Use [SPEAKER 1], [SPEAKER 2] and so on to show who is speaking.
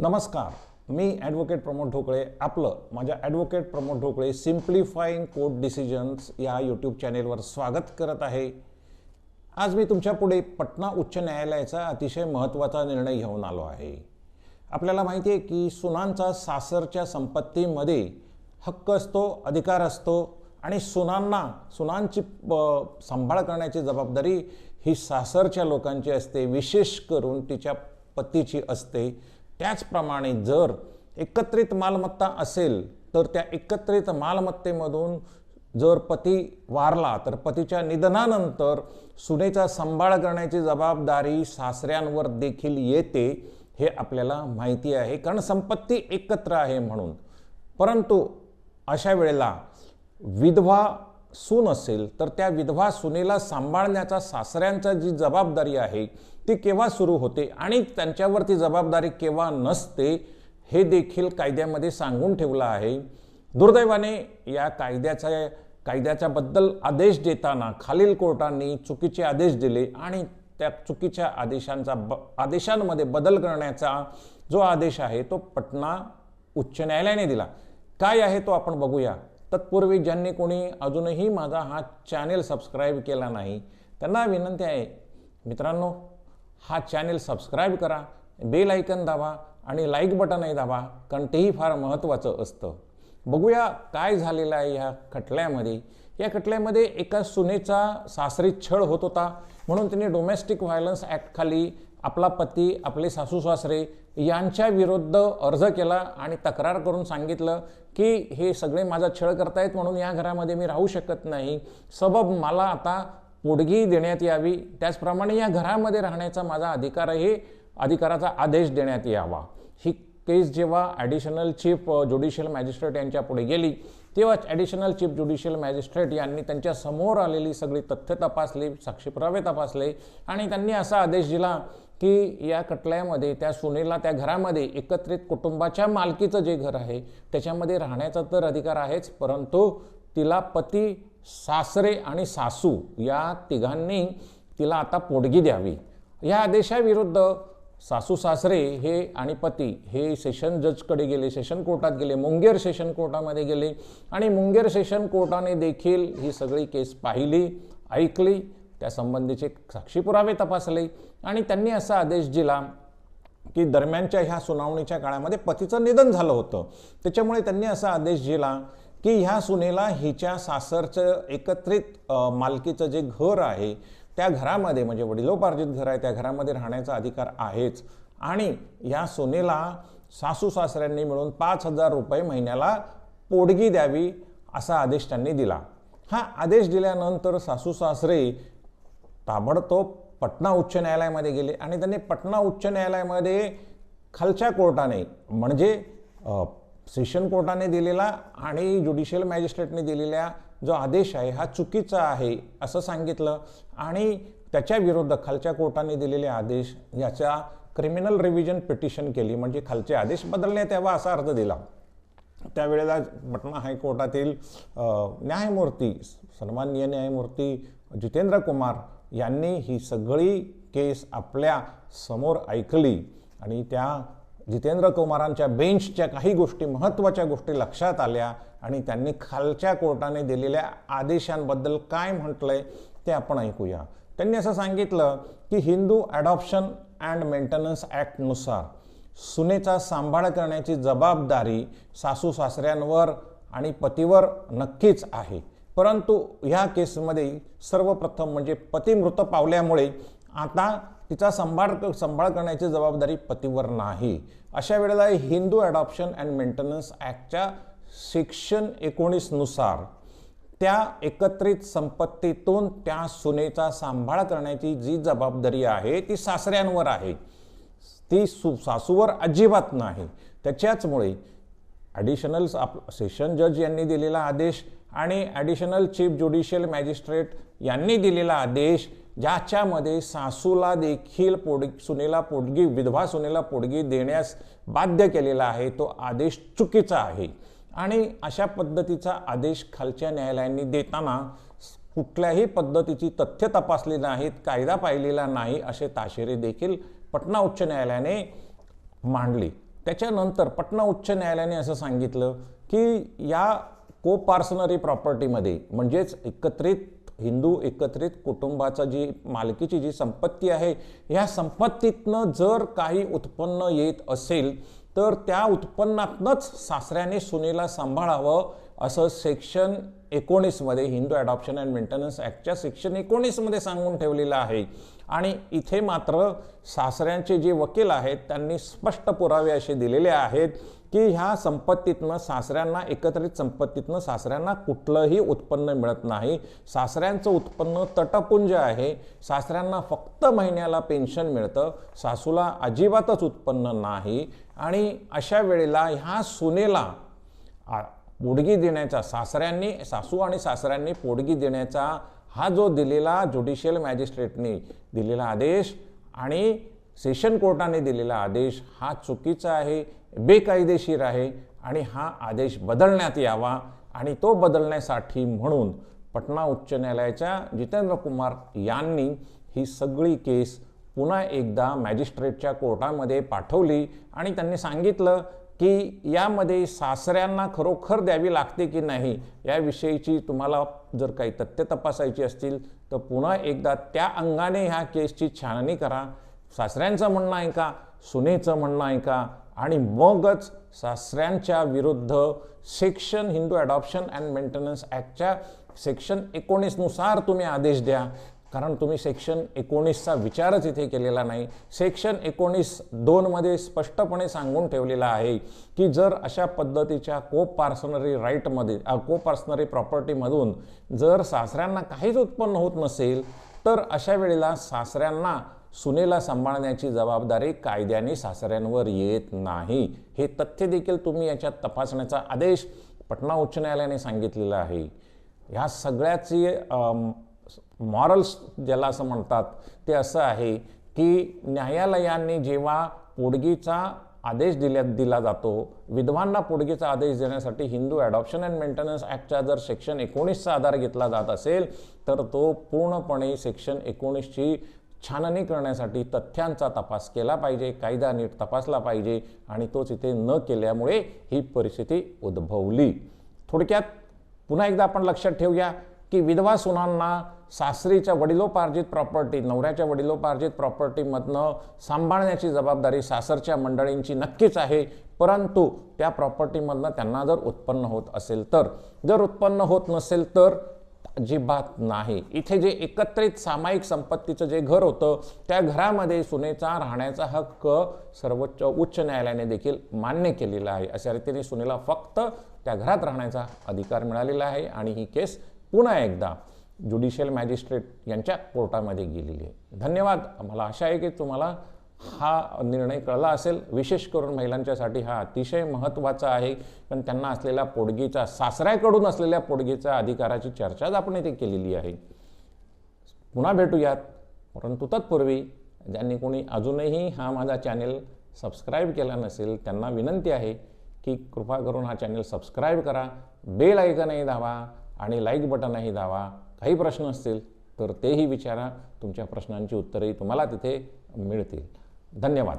[SPEAKER 1] नमस्कार मी ॲडव्होकेट प्रमोद ढोकळे आपलं माझ्या advocate Pramod Dhokale simplifying court decisions या यूट्यूब चॅनेलवर स्वागत करत आहे. आज मी तुमच्यापुढे पटना उच्च न्यायालयाचा अतिशय महत्त्वाचा निर्णय घेऊन आलो आहे. आपल्याला माहिती आहे की सुनांचा सासरच्या संपत्तीमध्ये हक्क असतो अधिकार असतो आणि सुनांना सुनांची सांभाळ करण्याची जबाबदारी ही सासरच्या लोकांची असते विशेष करून तिच्या पतीची असते. त्याचप्रमाणे जर एकत्रित मालमत्ता असेल तर त्या एकत्रित मालमत्तेमधून जर पती वारला तर पतीच्या निधनानंतर सुनेचा सांभाळ करण्याची जबाबदारी सासऱ्यांवर देखील येते हे आपल्याला माहिती आहे. कारण संपत्ती एकत्र आहे म्हणून. परंतु अशा वेळेला विधवा सून असेल तर त्या विधवा सुनेला सांभाळण्याचा सासऱ्यांचा जी जबाबदारी आहे ती केव्हा सुरू होते आणि त्यांच्यावरती जबाबदारी केव्हा नसते हे देखील कायद्यामध्ये सांगून ठेवलं आहे. दुर्दैवाने या कायद्याचा कायद्याच्याबद्दल आदेश देताना खालील कोर्टांनी चुकीचे आदेश दिले आणि त्या चुकीच्या आदेशांचा ब आदेशांमध्ये बदल करण्याचा जो आदेश आहे तो पटना उच्च न्यायालयाने दिला. काय आहे तो आपण बघूया. तत्पूर्वी ज्यांनी कोणी अजूनही माझा हा चॅनेल सबस्क्राईब केला नाही त्यांना विनंती आहे. मित्रांनो हा चॅनेल सबस्क्राईब करा बेल ऐकन दाबा आणि लाईक बटनही दाबा कारण तेही फार महत्त्वाचं असतं. बघूया काय झालेलं आहे ह्या खटल्यामध्ये. या खटल्यामध्ये एका सुनेचा सासरी छळ होत होता. म्हणून त्यांनी डोमेस्टिक व्हायलन्स ॲक्टखाली आपला पती आपले सासू सासरे यांच्या विरुद्ध अर्ज केला आणि तक्रार करून सांगितलं की हे सगळे माझा छळ करतायत म्हणून या घरामध्ये मी राहू शकत नाही. सबब मला आता मुडगी देण्यात यावी. त्याचप्रमाणे या घरामध्ये राहण्याचा माझा अधिकार अधिकाराचा आदेश देण्यात यावा. ही केस जेव्हा ॲडिशनल चीफ ज्युडिशियल मॅजिस्ट्रेट यांच्या पुढे गेली तेव्हा ॲडिशनल चीफ ज्युडिशियल मॅजिस्ट्रेट यांनी त्यांच्यासमोर आलेली सगळी तथ्य तपासली साक्षीपुरावे तपासले आणि त्यांनी असा आदेश दिला की या खटल्यामध्ये त्या सुनेला त्या घरामध्ये एकत्रित कुटुंबाच्या मालकीचं जे घर आहे त्याच्यामध्ये राहण्याचा तर अधिकार आहेच परंतु तिला पती सासरे आणि सासू या तिघांनी तिला आता पोटगी द्यावी. या आदेशाविरुद्ध सासू सासरे हे आणि पती हे सेशन जजकडे गेले सेशन कोर्टात गेले मुंगेर सेशन कोर्टामध्ये गेले आणि मुंगेर सेशन कोर्टाने देखील ही सगळी केस पाहिली ऐकली त्या संबंधीचे साक्षी पुरावे तपासले आणि त्यांनी असा आदेश दिला की दरम्यानच्या ह्या सुनावणीच्या काळामध्ये पतीचं निधन झालं होतं. त्याच्यामुळे त्यांनी असा आदेश दिला की ह्या सुनेला हिच्या सासरचं एकत्रित मालकीचं जे घर आहे त्या घरामध्ये म्हणजे वडिलोपार्जित घर आहे त्या घरामध्ये राहण्याचा अधिकार आहेच. आणि या सुनेला सासू सासऱ्यांनी मिळून पाच हजार रुपये महिन्याला पोडगी द्यावी असा आदेश त्यांनी दिला. हा आदेश दिल्यानंतर सासू सासरे ताबडतोब पटना उच्च न्यायालयामध्ये गेले आणि त्यांनी पटना उच्च न्यायालयामध्ये खालच्या कोर्टाने म्हणजे सेशन कोर्टाने दिलेला आणि ज्युडिशियल मॅजिस्ट्रेटने दिलेल्या जो आदेश आहे हा चुकीचा आहे असं सांगितलं. आणि त्याच्या विरुद्ध खालच्या कोर्टाने दिलेले आदेश याच्या क्रिमिनल रिव्हिजन पिटिशन केली. म्हणजे खालचे आदेश बदलण्यात यावा असा अर्ज दिला. त्यावेळेला पटना हायकोर्टातील न्यायमूर्ती सन्माननीय न्यायमूर्ती जितेंद्र कुमार यांनी ही सगळी केस आपल्यासमोर ऐकली. आणि त्या जितेंद्र कुमारांच्या बेंचच्या काही गोष्टी महत्त्वाच्या गोष्टी लक्षात आल्या आणि त्यांनी खालच्या कोर्टाने दिलेल्या आदेशांबद्दल काय म्हटलंय ते आपण ऐकूया. त्यांनी असं सांगितलं की हिंदू ॲडॉप्शन अँड मेंटेनन्स ॲक्टनुसार सुनेचा सांभाळ करण्याची जबाबदारी सासू सासऱ्यांवर आणि पतीवर नक्कीच आहे. परंतु ह्या केसमध्ये सर्वप्रथम म्हणजे पती मृत पावल्यामुळे आता तिचा सांभाळ सांभाळ करण्याची जबाबदारी पतीवर नाही. अशा वेळेला हिंदू ॲडॉप्शन अँड मेंटेनन्स ॲक्टच्या सेक्शन एकोणीसनुसार त्या एकत्रित संपत्तीतून त्या सुनेचा सांभाळ करण्याची जी जबाबदारी आहे ती सासऱ्यांवर आहे. ती सु सासूवर अजिबात नाही. त्याच्याचमुळे ॲडिशनल आप सेशन जज यांनी दिलेला आदेश आणि ॲडिशनल चीफ ज्युडिशियल मॅजिस्ट्रेट यांनी दिलेला आदेश ज्याच्यामध्ये सासूला देखील पोड सुनेला पोटगी विधवा सुनेला पोटगी देण्यास बाध्य केलेला आहे तो आदेश चुकीचा आहे. आणि अशा पद्धतीचा आदेश खालच्या न्यायालयांनी देताना कुठल्याही पद्धतीची तथ्य तपासली नाहीत कायदा पाहिलेला नाही असे ताशेरे देखील पटना उच्च न्यायालयाने मांडली. त्याच्यानंतर पटना उच्च न्यायालयाने असं सांगितलं की या को पार्सनरी प्रॉपर्टीमध्ये म्हणजेच एकत्रित हिंदू एकत्रित कुटुंबाचा जी मालकीची जी संपत्ती आहे ह्या संपत्तीतनं जर काही उत्पन्न येत असेल तर त्या उत्पन्नातनंच सासऱ्याने सुनेला सांभाळावं असं सेक्शन एकोणीसमध्ये हिंदू ॲडॉप्शन अँड मेंटेनन्स ॲक्टच्या सेक्शन एकोणीसमध्ये सांगून ठेवलेलं आहे. आणि इथे मात्र सासऱ्यांचे जे वकील आहेत त्यांनी स्पष्ट पुरावे असे दिलेले आहेत की ह्या संपत्तीतनं सासऱ्यांना एकत्रित संपत्तीतनं सासऱ्यांना कुठलंही उत्पन्न मिळत नाही. सासऱ्यांचं उत्पन्न तटपुंज आहे. सासऱ्यांना फक्त महिन्याला पेन्शन मिळतं. सासूला अजिबातच उत्पन्न नाही. आणि अशा वेळेला ह्या सुनेला पोडगी देण्याचा सासऱ्यांनी सासू आणि सासऱ्यांनी पोडगी देण्याचा हा जो दिलेला ज्युडिशियल मॅजिस्ट्रेटने दिलेला आदेश आणि सेशन कोर्टाने दिलेला आदेश हा चुकीचा आहे बेकायदेशीर आहे आणि हा आदेश बदलण्यात यावा आणि तो बदलण्यासाठी म्हणून पटना उच्च न्यायालयाच्या जितेंद्र कुमार यांनी ही सगळी केस पुन्हा एकदा मॅजिस्ट्रेटच्या कोर्टामध्ये पाठवली आणि त्यांनी सांगितलं की यामध्ये सासऱ्यांना खरोखर द्यावी लागते की नाही याविषयीची तुम्हाला जर काही तथ्य तपासायची असतील तर पुन्हा एकदा त्या अंगाने ह्या केसची छाननी करा. सासऱ्यांचं म्हणणं ऐका सुनेचं म्हणणं ऐका आणि मगच सासऱ्यांच्या विरुद्ध section Hindu adoption and maintenance ॲक्टच्या section एकोणीसनुसार तुम्ही आदेश द्या. कारण तुम्ही सेक्शन एकोणीसचा विचारच इथे केलेला नाही. सेक्शन एकोणीस दोनमध्ये स्पष्टपणे सांगून ठेवलेला आहे की जर अशा पद्धतीच्या को पार्सनरी राईटमध्ये को पार्सनरी प्रॉपर्टीमधून जर सासऱ्यांना काहीच उत्पन्न होत नसेल तर अशा वेळेला सासऱ्यांना सुनेला सांभाळण्याची जबाबदारी कायद्याने सासऱ्यांवर येत नाही. हे तथ्य देखील तुम्ही याच्यात तपासण्याचा आदेश पटना उच्च न्यायालयाने सांगितलेला आहे. ह्या सगळ्याची मॉरल्स ज्याला असं म्हणतात ते असं आहे की न्यायालयाने जेव्हा पोडगीचा आदेश दिल्या दिला जातो विधवांना पोडगीचा आदेश देण्यासाठी हिंदू ॲडॉप्शन अँड मेंटेनन्स ॲक्टचा जर सेक्शन एकोणीसचा आधार घेतला जात असेल तर तो पूर्णपणे सेक्शन एकोणीसची छाननी करण्यासाठी तथ्यांचा तपास केला पाहिजे कायदा नीट तपासला पाहिजे आणि तोच इथे न केल्यामुळे ही परिस्थिती उद्भवली. थोडक्यात पुन्हा एकदा आपण लक्षात ठेवूया. की विधवा सुनांना सासरीच्या वडिलोपार्जित प्रॉपर्टी नवऱ्याच्या वडिलोपार्जित प्रॉपर्टीमधनं सांभाळण्याची जबाबदारी सासरच्या मंडळींची नक्कीच आहे. परंतु त्या प्रॉपर्टीमधनं त्यांना जर उत्पन्न होत असेल तर जर उत्पन्न होत नसेल तर अजिबात नाही. इथे जे एकत्रित सामायिक संपत्तीचं जे घर होतं त्या घरामध्ये सुनेचा राहण्याचा हक्क सर्वोच्च उच्च न्यायालयाने देखील मान्य केलेला आहे. अशा रीतीने सुनेला फक्त त्या घरात राहण्याचा अधिकार मिळालेला आहे आणि ही केस पुन्हा एकदा ज्युडिशियल मॅजिस्ट्रेट यांच्या कोर्टामध्ये गेलेली आहे. धन्यवाद. मला आशा आहे की तुम्हाला हा निर्णय कळला असेल. विशेष करून महिलांच्यासाठी हा अतिशय महत्त्वाचा आहे. पण त्यांना असलेल्या पोडगीचा सासऱ्याकडून असलेल्या पोडगीचा अधिकाराची चर्चाच आपण इथे केलेली आहे. पुन्हा भेटूयात. परंतु तत्पूर्वी ज्यांनी कोणी अजूनही हा माझा चॅनेल सबस्क्राईब केला नसेल त्यांना विनंती आहे की कृपा करून हा चॅनेल सबस्क्राईब करा. बेल ऐकनही दावा आणि लाईक बटनही दावा काही प्रश्न असतील तर तेही विचारा. तुमच्या प्रश्नांची उत्तरेही तुम्हाला तिथे मिळतील. धन्यवाद.